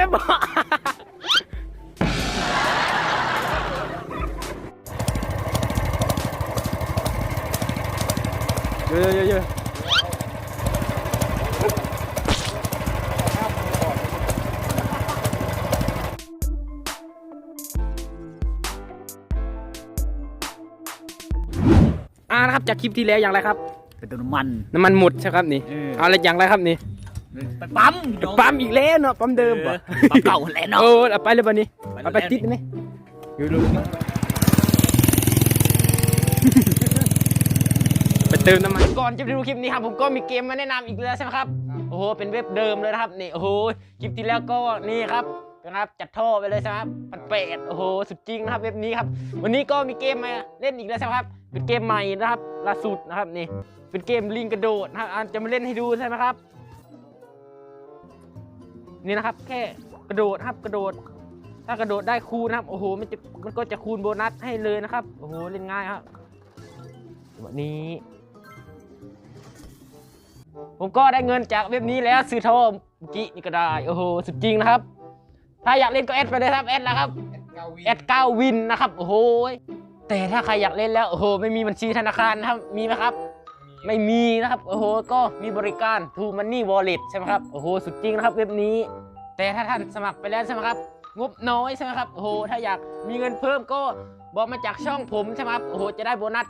ม่บอกเยอะเยอะเยอะอ่านะครับจากคลิปที่แล้วอย่างไรครับ เป็นตัวน้ำมันน้ำมันหมดใช่ครับนี่เออ เอาอะไรอย่างไรครับนี่ ไปปั๊มปั๊มอีกแล้วเนาะปั๊มเดิมเอป่ะอปั๊มเก่าแหละเนาะโอ้เอาไปเลยป่ะนี่เอาไปแล้วติดไหมอยู่ดูไปเติมน้ำมันก่อนจะไปดูคลิปนี้ครับผมก็มีเกมมาแนะนำอีกแล้วใช่ไหมครับโอ้โหเป็นเว็บเดิมเลยนะครับนี่โอ้โหคลิปที่แล้วก็นี่ครับนะครับจัดท่อไปเลยใช่ไหมครับปัดเป็ดโอ้โหสุดจริงนะครับเว็บนี้ครับ วันนี้ก็มีเกมมาเล่นอีกแล้วใช่ไหมครับ เป็นเกมใหม่นะครับล่าสุดนะครับนี่เป็นเกมลิงกระโดดนะครับอะจะมาเล่นให้ดูใช่ไหมครับ นี่นะครับ แค่กระโดดครับกระโดด ถ้ากระโดดได้คูณนะครับโอ้โหมันจะมันก็จะคูณโบนัสให้เลยนะครับโอ้โหเล่นง่ายครับวันนี้ ผมก็ได้เงินจากเว็บนี้แล้วซื้อทองเมื่อกี้นี่ก็ได้โอ้โหสุดจริงนะครับ ถ้าอยากเล่นก็แอดไปเลยครับแอดนะครับแอดเก้าวินนะครับโอ้โหแต่ถ้าใครอยากเล่นแล้วโอ้โหไม่มีบัญชีธนาคารนะครับมีไหมครับ ไม่มีนะครับโอ้โหก็มีบริการ True Money Wallet ใช่ไหมครับโอ้โหสุดจริงนะครับเว็บนี้ แต่ถ้าท่านสมัครไปแล้วใช่ไหมครับงบน้อยใช่ไหมครับโอ้โหถ้าอยากมีเงินเพิ่มก็บอกมาจากช่องผมใช่ไหมครับโอ้โหจะได้โบนัส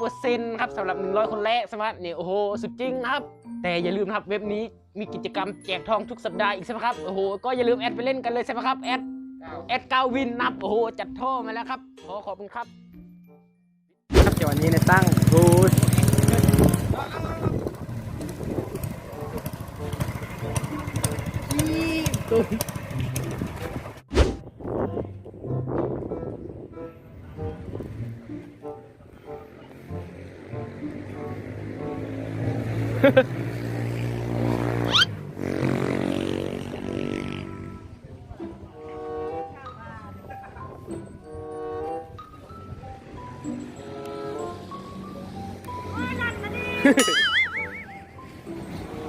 100%ครับสำหรับ 100 คนแรกใช่ไหมนี่โอ้โหสุดจริงนะครับ แต่อย่าลืมนะครับเว็บนี้มีกิจกรรมแจกทองทุกสัปดาห์อีกใช่ไหมครับโอ้โหก็อย่าลืมแอดไปเล่นกันเลยใช่ไหมครับแอดแอดกาวินนับโอ้โหจัดท่อมาแล้วครับขอขอบคุณครับครับจังหวะนี้ในตั้งโอ้ย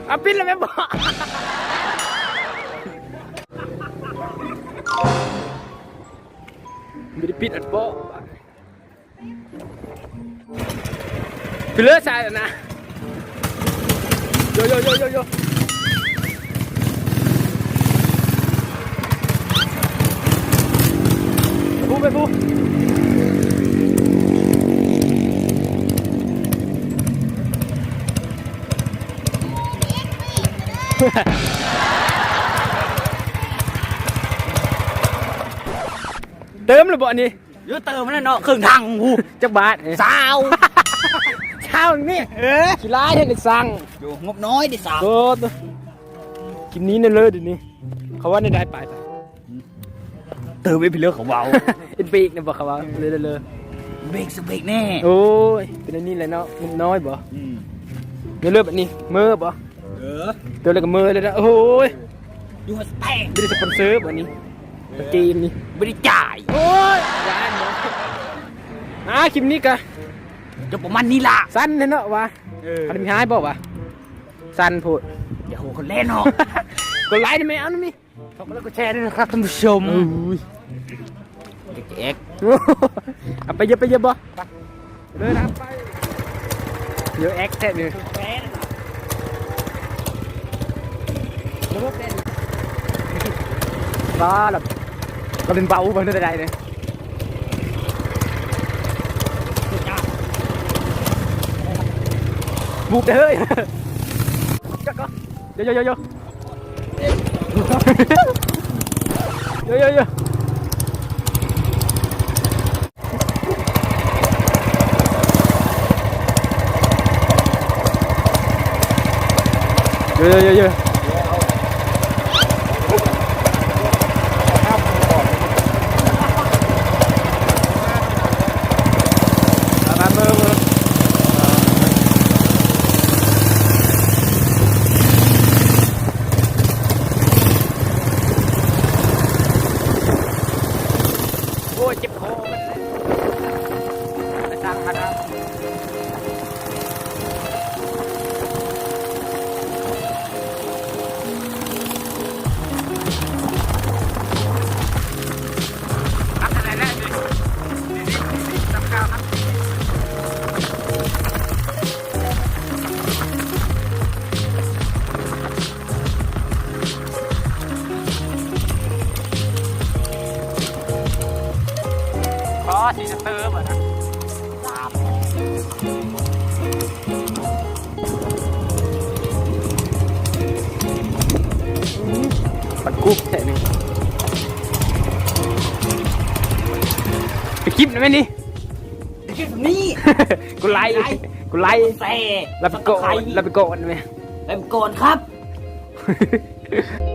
เอาปิดแล้วแม่บอกไม่ได้ปิดอัดโป๊ะไปเลือกใส่แล้วนะโยโยโยโยโยไปบูไปบู เติมหรือบ่อันนี้เยอะเติมแล้วเนาะครึ่งทางหูจักบาทสาวเช้าอย่างนี้เออขี้ร้ายเห็นได้สั่งอยู่งบน้อยดิสาวโอ้ตัวกินนี้เนี่ยเลยเดี๋ยวนี้ เขาว่าในได้ไปไปเติมไปเป็นเรื่องของเราเป็นปีกเนี่ยบอกเขาว่าเลยเลยเลยเบรกสเบรกแน่ โอ้ย เป็นอันนี้แหละเนาะงบน้อยบ่อืมเนื้อเลือดแบบนี้เมื่อบ่ เออตัวอะไรกับมือเลยนะโอ้ยดูหัวสแตงไม่ได้สปอนเซอร์แบบนี้ตะกีมนี่ไม่ได้จ่ายโอ้ยยานเนาะอะคลิปนี้กะจะประมาณนี้ล่ะสั้นเลยเนาะวะเออเขาได้มีหายบอกวะสั้นพูดอย่าโหคนเล่นเนาะกดไลค์ได้ไหมเอาหน่อยมิขอบคุณแล้วก็แชร์ด้วยนะครับท่านผู้ชมอุ้ยเด็กเอ็กเอาไปเยอะไปเยอะบ่ไปเลยนะครับไปเยอะแอคแท้เลย บ้าแบบเราเป็นเบาไปได้เลยบุกเสีสเตอร์ป่ะนะปัดกุ๊บแค่นึงไปคลิปหน่อยไหมนี่นี่กูไล่ไล่กูไล่แต่แล้วไปโกนแล้วไปโกนไหมไปก่อนครับเ